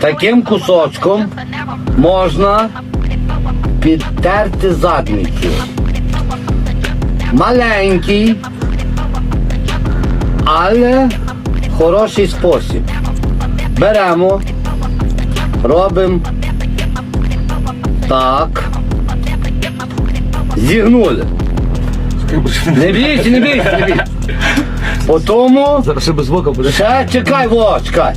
таким кусочком можна підтерти задницю. Маленький, але хороший спосіб. Беремо, робимо так. Зігнули. Не бійся, не бійся, не бійся. Потому Зараз ще без буде. ще чекай, во, чекай.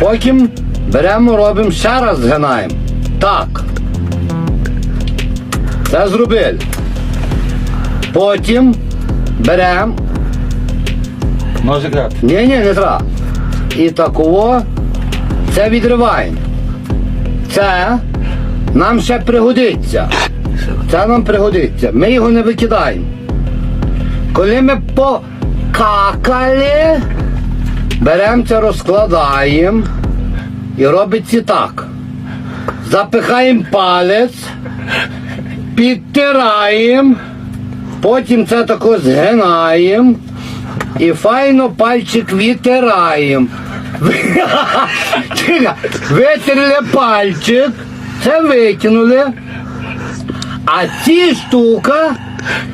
Потім беремо, робимо ще раз згинаємо. Так. Це зробили. Потім беремо. Ножик грати. Ні, ні, не треба. І такого це відриваємо. Це нам ще пригодиться. Це нам пригодиться. Ми його не викидаємо. Коли ми покакали, беремо це, розкладаємо і робиться так. Запихаємо палець, підтираємо, потім це тако згинаємо і файно пальчик відтираємо. Витерли пальчик, це викинули. А ці штука,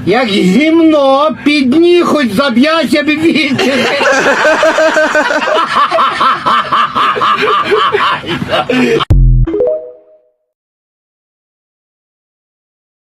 як гімно, під ні хоч заб'яся б вітер. risa.